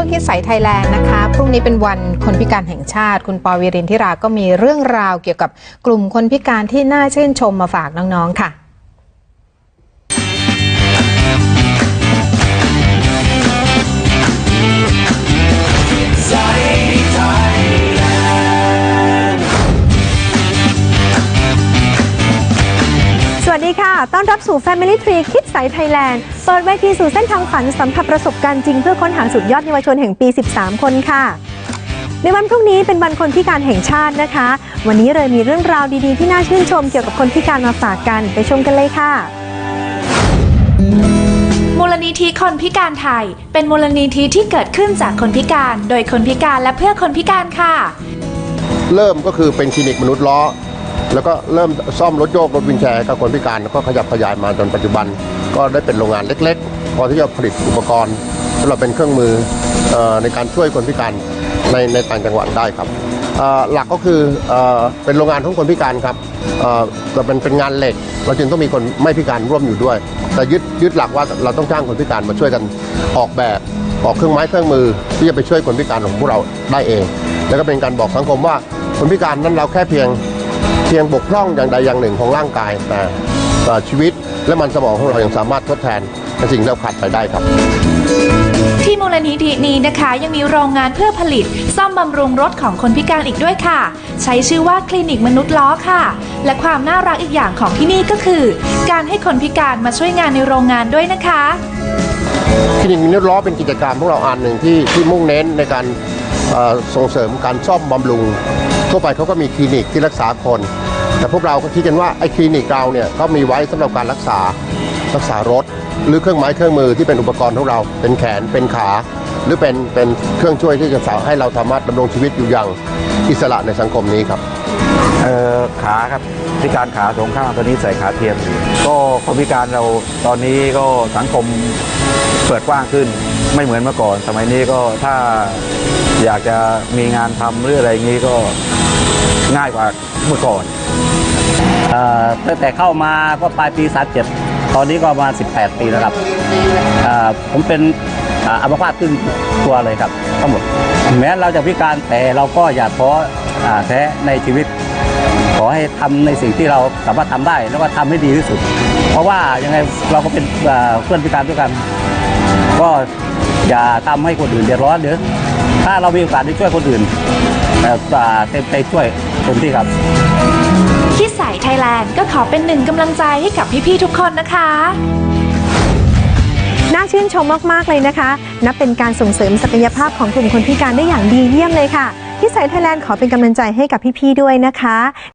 วงคิดใสไทยแลนด์นะคะ พรุ่งนี้เป็นวันคนพิการแห่งชาติ คุณปอวีรินทิราก็มีเรื่องราวเกี่ยวกับกลุ่มคนพิการที่น่าชื่นชมมาฝากน้องๆค่ะสวัสดี ค่ะ ต้อนรับสู่ Family Tree คิดสายไทยแลนด์ เปิดเวทีสู่เส้นทางฝันสัมผัสประสบการณ์จริง เพื่อค้นหาสุดยอดเยาวชนแห่งปี 13 คนค่ะ ในวันพรุ่งนี้เป็นวันคนพิการแห่งชาตินะคะ วันนี้เลยมีเรื่องราวดีๆ ที่น่าชื่นชมเกี่ยวกับคนพิการมาฝากกันไปชมกันเลยค่ะมูลนิธิคนพิการไทย เป็นมูลนิธิที่เกิดขึ้นจากคนพิการ โดยคนพิการและเพื่อคนพิการค่ะ เริ่มก็คือเป็นคลินิกมนุษย์ล้อ แล้วก็เริ่มซ่อมรถโยกรถวินแชร์กับคนพิการก็ขยับขยายมาจนปัจจุบัน ก็ได้เป็นโรงงานเล็กๆ พอที่จะผลิตอุปกรณ์สำหรับเป็นเครื่องมืออในการช่วยคนพิการในในต่างจังหวัดได้ครับหลักก็คือเอเป็นโรงงานของคนพิการครับเอ่อแต่เป็นเป็นงานเหล็ก เราจึงต้องมีคนไม่พิการร่วมอยู่ด้วย แต่ยึดยึดหลักว่าเราต้องจ้างคนพิการมาช่วยกันออกแบบออกเครื่องไม้เครื่องมือ ที่จะไปช่วยคนพิการของพวกเราได้เอง แล้วก็เป็นการบอกสังคมว่าคนพิการนั้นเราแค่เพียง เพียงบกพร่องอย่างใดอย่างหนึ่งของร่างกายแต่แต่ชีวิตและมันสมองของเรายังสามารถทดแทนในสิ่งที่เราขาดไปได้ครับ ที่มูลนิธินี้นะคะยังมีโรงงานเพื่อผลิต ซ่อมบำรุงรถของคนพิการอีกด้วยค่ะ ใช้ชื่อว่าคลินิกมนุษย์ล้อค่ะ และความน่ารักอีกอย่างของที่นี่ก็คือ การให้คนพิการมาช่วยงานในโรงงานด้วยนะคะคลินิกมินิล้อเป็นกิจกรรมของเราอันหนึ่งที่ที่มุ่งเน้นในการเอ่อส่งเสริมการซ่อมบำรุง ทั่วไปเขาก็มีคลินิกที่รักษาคน แต่พวกเราก็คิดกันว่าไอ้คลินิกเราเนี่ยก็มีไว้สำหรับการรักษารักษารถ หรือเครื่องไม้เครื่องมือที่เป็นอุปกรณ์ของเรา เป็นแขนเป็นขา หรือเป็นเป็นเครื่องช่วยที่จะสาให้เราสามารถดำรงชีวิตอยู่อย่างอิสระในสังคมนี้ครับ เอ่อขาครับพิการขาสองข้างตอนนี้ใส่ขาเทียมอยู่ก็คนพิการเราตอนนี้ก็สังคมเปิดกว้างขึ้น ไม่เหมือนเมื่อก่อน สมัยนี้ก็ถ้าอยากจะมีงานทำหรืออะไรอย่างนี้ก็ง่ายกว่าเมื่อก่อนเอ่อตั้งแต่เข้ามาก็ปลายปี 37 ตอนนี้ก็ประมาณ 18 ปีแล้วครับเอ่อผมเป็นอ่าอัมพาตขึ้นตัวเลยครับทั้งหมด แม้เราจะพิการแต่เราก็อย่าท้อ แท้ในชีวิต ขอให้ทำในสิ่งที่เราสามารถทำได้ แล้วก็ทำให้ดีที่สุด เพราะว่ายังไงเราก็เป็นเพื่อนพิการด้วยกัน ก็อย่าทำให้คนอื่นเดือดร้อนเดี๋ยวถ้าเรามีโอกาสได้ช่วยคนอื่นเอ่เต็มใจช่วยเต็มที่ครับคิดใสไทยแลนด์ก็ขอเป็นหนึ่งกำลังใจให้กับพี่ๆทุกคนนะคะ น่าชื่นชมมาก ๆ เลยนะคะ นับเป็นการส่งเสริมศักยภาพของกลุ่มคนพิการได้อย่างดีเยี่ยมเลยค่ะที่สายไทยแลนด์ขอเป็นกำลังใจให้กับพี่ ๆ ด้วยนะคะ